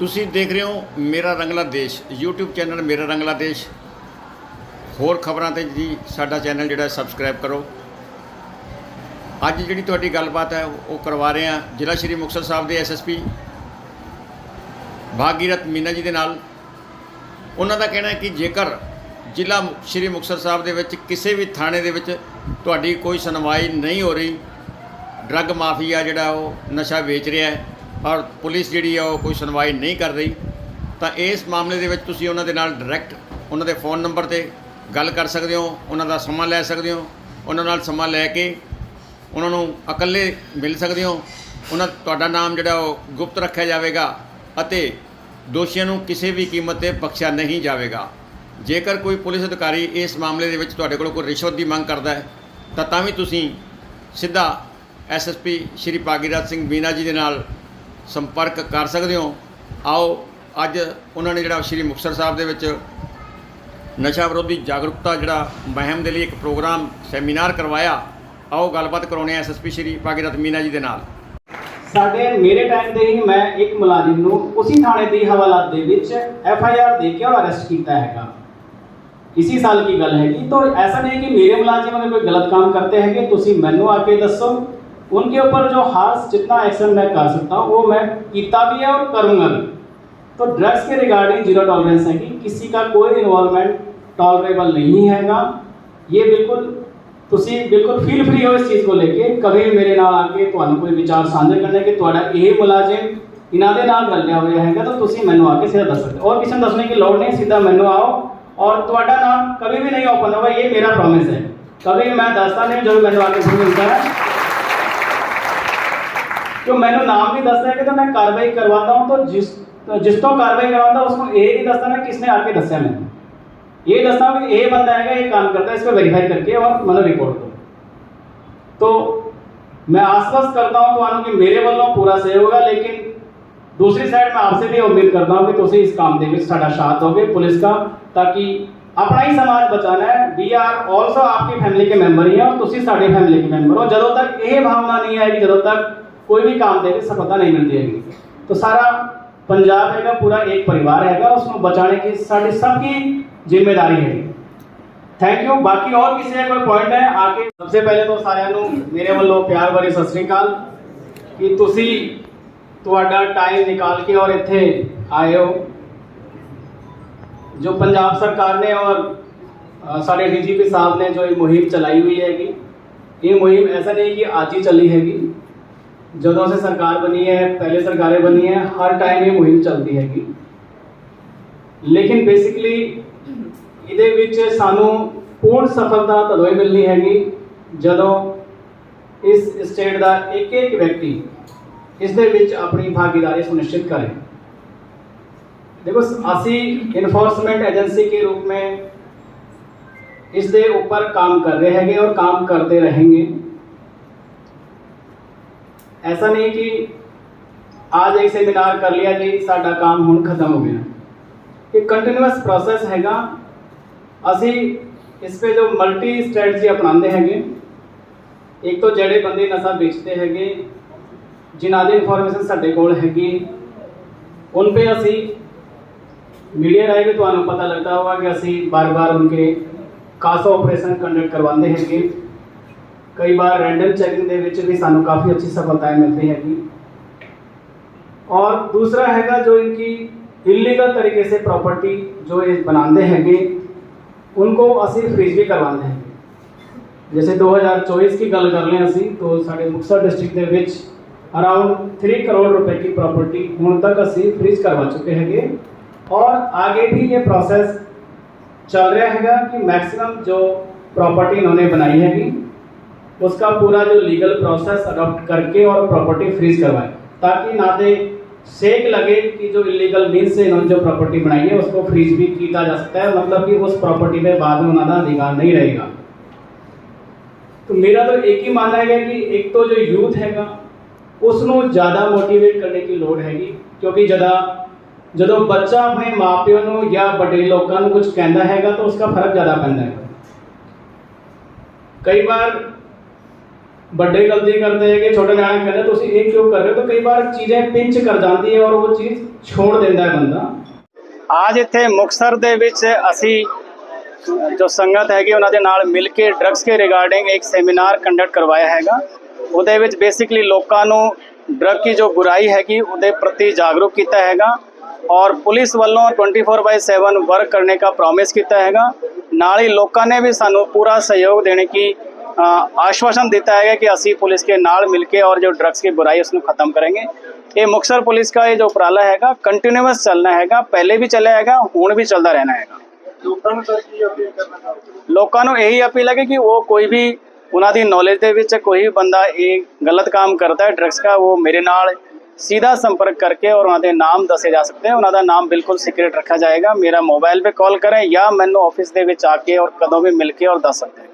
ਤੁਸੀਂ ਦੇਖ ਰਹੇ ਹੋ ਮੇਰਾ ਰੰਗਲਾ ਦੇਸ਼, YouTube ਚੈਨਲ ਮੇਰਾ ਰੰਗਲਾ ਦੇਸ਼। ਹੋਰ ਖਬਰਾਂ ਤੇ ਜੀ ਸਾਡਾ ਚੈਨਲ ਜਿਹੜਾ ਸਬਸਕ੍ਰਾਈਬ ਕਰੋ। ਅੱਜ ਜਿਹੜੀ ਤੁਹਾਡੀ ਗੱਲਬਾਤ ਹੈ, ਉਹ ਕਰਵਾ ਰਹੇ ਹਾਂ ਜ਼ਿਲ੍ਹਾ ਸ਼੍ਰੀ ਮੁਕਤਸਰ ਸਾਹਿਬ ਦੇ ਐਸਐਸਪੀ ਭਾਗੀਰਥ ਮੀਨਾ ਜੀ ਦੇ ਨਾਲ। ਉਹਨਾਂ ਦਾ ਕਹਿਣਾ ਹੈ ਕਿ ਜੇਕਰ ਜ਼ਿਲ੍ਹਾ ਸ਼੍ਰੀ ਮੁਕਤਸਰ ਸਾਹਿਬ ਦੇ ਵਿੱਚ ਕਿਸੇ ਵੀ ਥਾਣੇ ਦੇ ਵਿੱਚ ਤੁਹਾਡੀ ਕੋਈ ਸੁਣਵਾਈ ਨਹੀਂ ਹੋ ਰਹੀ ਡਰੱਗ ਮਾਫੀਆ ਜਿਹੜਾ ਉਹ ਨਸ਼ਾ ਵੇਚ ਰਿਹਾ ਹੈ ਔਰ ਪੁਲਿਸ ਜਿਹੜੀ ਆ ਉਹ ਕੋਈ ਸੁਣਵਾਈ ਨਹੀਂ ਕਰ ਰਹੀ, ਤਾਂ ਇਸ ਮਾਮਲੇ ਦੇ ਵਿੱਚ ਤੁਸੀਂ ਉਹਨਾਂ ਦੇ ਨਾਲ ਡਾਇਰੈਕਟ ਉਹਨਾਂ ਦੇ ਫੋਨ ਨੰਬਰ ਤੇ ਗੱਲ ਕਰ ਸਕਦੇ ਹੋ, ਉਹਨਾਂ ਦਾ ਸਮਾਂ ਲੈ ਸਕਦੇ ਹੋ, ਉਹਨਾਂ ਨਾਲ ਸਮਾਂ ਲੈ ਕੇ ਉਹਨਾਂ ਨੂੰ ਇਕੱਲੇ ਮਿਲ ਸਕਦੇ ਹੋ, ਉਹਨਾਂ ਤੁਹਾਡਾ ਨਾਮ ਜਿਹੜਾ ਉਹ ਗੁਪਤ ਰੱਖਿਆ ਜਾਵੇਗਾ ਅਤੇ ਦੋਸ਼ੀਆਂ ਨੂੰ ਕਿਸੇ ਵੀ ਕੀਮਤ ਤੇ ਬਖਸ਼ਿਆ ਨਹੀਂ ਜਾਵੇਗਾ। ਜੇਕਰ ਕੋਈ ਪੁਲਿਸ ਅਧਿਕਾਰੀ ਇਸ ਮਾਮਲੇ ਦੇ ਵਿੱਚ ਤੁਹਾਡੇ ਕੋਲੋਂ ਕੋਈ ਰਿਸ਼ਵਤ ਦੀ ਮੰਗ ਕਰਦਾ ਹੈ, ਤਾਂ ਤਾਂ ਵੀ ਤੁਸੀਂ ਸਿੱਧਾ ਐਸਐਸਪੀ ਸ਼੍ਰੀ ਭਾਗੀਰਥ ਸਿੰਘ ਮੀਨਾ ਜੀ ਦੇ ਨਾਲ ਸੰਪਰਕ ਕਰ ਸਕਦੇ ਹੋ ਆਓ ਅੱਜ ਉਹਨਾਂ ਨੇ ਜਿਹੜਾ ਸ਼੍ਰੀ ਮੁਕਤਸਰ ਸਾਹਿਬ ਦੇ ਵਿੱਚ ਨਸ਼ਾ ਵਿਰੋਧੀ ਜਾਗਰੂਕਤਾ ਜਿਹੜਾ ਮੁਹਿੰਮ ਦੇ ਲਈ ਇੱਕ ਪ੍ਰੋਗਰਾਮ ਸੈਮੀਨਾਰ ਕਰਵਾਇਆ ਆਓ ਗੱਲਬਾਤ ਕਰਾਉਣੇ ਆ ਐਸਐਸਪੀ ਸ਼੍ਰੀ ਭਾਗੀਰਥ ਮੀਨਾ ਜੀ ਦੇ ਨਾਲ ਸਾਡੇ ਮੇਰੇ ਟਾਈਮ ਤੇ ਹੀ ਮੈਂ ਇੱਕ ਮੁਲਾਜ਼ਮ ਨੂੰ ਉਸੇ ਥਾਣੇ ਦੀ ਹਵਾਲਾਤ ਦੇ ਵਿੱਚ ਐਫ ਆਈ ਆਰ ਦੇ ਕੇ ਔਰ ਅਰੈਸਟ ਕੀਤਾ ਹੈਗਾ इसी साल की गल हैगी तो ऐसा नहीं कि मेरे मुलाजिम अगर कोई गलत काम करते हैं कि तुसी मैनू आके दसो उनके ऊपर जो हार्स जितना एक्शन मैं कर सकता हूँ, वो मैं किता भी है और करूँगा भी। तो ड्रग्स के रिगार्डिंग ज़ीरो टॉलरेंस है कि किसी का कोई इन्वॉल्वमेंट टॉलरेबल नहीं हैगा। ये बिल्कुल तुम बिल्कुल फील फ्री हो इस चीज़ को लेके। कभी मेरे ना आके थोड़ा कोई विचार साझे करने के थोड़ा ये मुलाजिम इन्होंने नाल रलिया हुआ है तो तुम मैं आके सीधा दस सकते और किसी दसने की लड़ नहीं, सीधा मैं आओ और नाम कभी भी नहीं ओपन होगा, ये मेरा प्रोमिस है। कभी मैं दसता नहीं जो मैं आके मिलता है क्यों मैंने नाम भी दसता है कि तो मैं कार्रवाई करवाता हूं तो जिस तो जिस तो कार्रवाई करवाता उसको ये नहीं दसता ना किसने आके दसया मैंने ये दसता हूं कि ये बंदा है ये काम करता है इसको वेरीफाई करके और मतलब रिपोर्ट दो तो मैं आश्वस्त करता हूं ਤੁਹਾਨੂੰ ਕਿ ਮੇਰੇ ਵੱਲੋਂ ਪੂਰਾ ਸਹਿਯੋਗ ਹੋਗਾ ਲੇਕਿਨ दूसरी साइड मैं आपसे भी उम्मीद करता हूं कि ਤੁਸੀਂ ਇਸ ਕੰਮ ਦੇ ਵਿੱਚ ਸਾਡਾ ਸਾਥ ਦੋਗੇ ਪੁਲਿਸ का ताकि ਆਪਣਾ ਹੀ ਸਮਾਜ ਬਚਾਣਾ ਹੈ ਵੀ are also ਆਪਕੀ family K member ਹੀ ਹਾਂ ਔਰ ਤੁਸੀਂ ਸਾਡੇ ਫੈਮਿਲੀ ਕੇ ਮੈਂਬਰ ਹੋ ਜਦੋਂ ਤੱਕ ਇਹ ਭਾਵਨਾ ਨਹੀਂ ਆਏਗੀ ਜਦੋਂ ਤੱਕ ਕੋਈ ਵੀ ਕੰਮ ਦੇ ਵਿੱਚ ਸਫਲਤਾ ਨਹੀਂ ਮਿਲਦੀ ਹੈਗੀ तो सारा पंजाब हैगा पूरा एक परिवार हैगा उसको बचाने की साड़ी सबकी जिम्मेदारी है थैंक यू बाकी और किसी का कोई पॉइंट है आके सबसे पहले तो ਸਾਰਿਆਂ ਨੂੰ ਮੇਰੇ ਵੱਲੋਂ ਪਿਆਰ ਭਰੀ ਸਤਿ ਸ੍ਰੀ ਅਕਾਲ ਕਿ ਤੁਸੀਂ ਤੁਹਾਡਾ ਟਾਈਮ ਨਿਕਾਲ ਕੇ ਔਰ ਇੱਥੇ ਆਏ ਹੋ जो पंजाब सरकार ने और अ, साढ़े डीजीपी साहब ने जो ये मुहिम चलाई हुई हैगी ये मुहिम ऐसा नहीं कि आज ही चली हैगी ਜਦੋਂ ਸੇ ਸਰਕਾਰ ਬਣੀ ਹੈ ਪਹਿਲੇ ਸਰਕਾਰਾਂ ਬਣੀ ਹੈ ਹਰ ਟਾਈਮ ਇਹ ਮੁਹਿੰਮ ਚੱਲਦੀ ਹੈਗੀ ਲੇਕਿਨ ਬੇਸਿਕਲੀ ਇਹਦੇ ਵਿੱਚ ਸਾਨੂੰ ਪੂਰਨ ਸਫਲਤਾ ਤਦੋਂ ਹੀ ਮਿਲਣੀ ਹੈਗੀ ਜਦੋਂ ਇਸ ਸਟੇਟ ਦਾ ਇੱਕ ਇੱਕ ਵਿਅਕਤੀ ਇਸ ਦੇ ਵਿੱਚ ਆਪਣੀ ਭਾਗੀਦਾਰੀ ਸੁਨਿਸ਼ਚਿਤ ਕਰੇ देखो ਅਸੀਂ ਇਨਫੋਰਸਮੈਂਟ ਏਜੰਸੀ के रूप में ਇਸ ਦੇ ਉੱਪਰ काम कर रहे हैंगे और काम करते रहेंगे ऐसा नहीं कि आज एक सेमिनार कर लिया जी साडा काम ਹੁਣ ਖਤਮ ਹੋ ਗਿਆ ਇਹ ਕੰਟੀਨਿਊਸ ਪ੍ਰੋਸੈਸ ਹੈਗਾ ਅਸੀਂ ਇਸ पे जो ਮਲਟੀ ਸਟ੍ਰੈਟਜੀ ਅਪਣਾਉਂਦੇ ਹੈਗੇ ਇੱਕ ਤੋਂ ਜਿਹੜੇ ਬੰਦੇ ਨਸ਼ਾ ਵੇਚਦੇ ਹੈਗੇ ਜਿਨ੍ਹਾਂ ਦੀ ਇਨਫੋਰਮੇਸ਼ਨ ਸਾਡੇ ਕੋਲ ਹੈਗੀ उन पे ਅਸੀਂ मीडिया राय भी ਤੁਹਾਨੂੰ ਪਤਾ ਲੱਗਦਾ ਹੋਗਾ ਕਿ ਅਸੀਂ ਬਾਰ-ਬਾਰ ਉਨਕੇ ਕਾਸਾ ਆਪਰੇਸ਼ਨ ਕੰਡਕਟ ਕਰਵਾਉਂਦੇ ਹੈਗੇ कई बार ਰੈਂਡਮ ਚੈਕਿੰਗ ਦੇ भी ਵੀ काफ़ी अच्छी सफलताएँ मिलती ਮਿਲਦੀ कि और दूसरा हैगा जो इनकी इलीगल तरीके से प्रॉपर्टी जो ये बनाते हैं उनको असी फ्रीज भी करवाते हैं जैसे 2024 की गल कर लें असी तो साढ़े मुक्तसर डिस्ट्रिक्ट के अराउंड थ्री करोड़ रुपए की प्रॉपर्टी हूँ तक असी फ्रीज करवा चुके हैं और आगे भी ये प्रोसेस चल रहा है कि मैक्सिमम जो प्रॉपर्टी इन्होंने बनाई हैगी उसका पूरा जो लीगल प्रोसेस अडॉप्ट करके और प्रॉपर्टी फ्रीज करवाए, ताकि ना दे सेक लगे कि जो इलीगल मीन से इन्होंने जो प्रॉपर्टी बनाई है, उसको फ्रीज भी किया जा सकता है मतलब कि उस प्रॉपर्टी में बाद में उन्होंने अधिकार नहीं रहेगा। तो मेरा तो एक ही मानना है कि एक तो जो यूथ हैगा उसको ज़्यादा मोटिवेट करने की लोड ਹੈਗੀ क्योंकि ज़्यादा ਜਦੋਂ बच्चा अपने माँ प्यो या बड़े लोगों ਨੂੰ ਕੁਝ ਕਹਿੰਦਾ ਹੈਗਾ ਤਾਂ ਉਸका ਫਰਕ ਜ਼ਿਆਦਾ ਪੈਂਦਾ ਹੈ ਕਈ ਵਾਰ ਵੱਡੇ ਗਲਤੀ ਕਰਦੇ ਹੈਗੇ, ਛੋਟੇ ਨਿਆਣੇ ਕਹਿੰਦੇ ਤੁਸੀਂ ਇਹ ਕਿਉਂ ਕਰ ਰਹੇ ਹੋ? ਤਾਂ ਕਈ ਵਾਰ ਚੀਜ਼ਾਂ ਪਿੰਚ ਕਰ ਜਾਂਦੀ ਹੈ ਔਰ ਉਹ ਚੀਜ਼ ਛੋੜ ਦਿੰਦਾ ਹੈ ਬੰਦਾ। ਅੱਜ ਇੱਥੇ ਮੁਕਸਰ ਦੇ ਵਿੱਚ ਅਸੀਂ, ਜੋ ਸੰਗਤ ਹੈਗੀ, ਉਹਨਾਂ ਦੇ ਨਾਲ ਮਿਲ ਕੇ ਡਰੱਗਸ ਕੇ ਰਿਗਾਰਡਿੰਗ ਇੱਕ ਸੈਮੀਨਾਰ ਕੰਡਕਟ ਕਰਵਾਇਆ ਹੈਗਾ। ਉਹਦੇ ਵਿੱਚ ਬੇਸਿਕਲੀ ਲੋਕਾਂ ਨੂੰ ਡਰੱਗ ਦੀ ਜੋ ਬੁਰਾਈ ਹੈਗੀ, ਉਹਦੇ ਪ੍ਰਤੀ ਜਾਗਰੂਕ ਕੀਤਾ ਹੈਗਾ। ਔਰ ਪੁਲਿਸ ਵੱਲੋਂ 24/7 ਵਰਕ ਕਰਨੇ ਦਾ ਪ੍ਰੋਮਿਸ ਕੀਤਾ ਹੈਗਾ। ਨਾਲ ਹੀ ਲੋਕਾਂ ਨੇ ਵੀ ਸਾਨੂੰ ਪੂਰਾ ਸਹਿਯੋਗ ਦੇਣੇ की आश्वासन देता है कि असी पुलिस के नाल मिलके और जो ड्रग्स की बुराई उसको खत्म करेंगे। ये मुक्सर पुलिस का ये जो उपराला हैगा कंटिन्यूस चलना हैगा पहले भी चला हैगा हूँ भी चलता रहना है लोगों यही अपील है कि वो कोई भी उन्होंने नॉलेज के कोई भी बंदा ये गलत काम करता है ड्रग्स का वो मेरे नाल सीधा संपर्क करके और उन्होंने नाम दसे जा सकते हैं। उन्होंने नाम बिल्कुल सीक्रेट रखा जाएगा। मेरा मोबाइल पर कॉल करें या मैं ऑफ़िस के आके और कदों भी मिलकर और दस सकते हैं।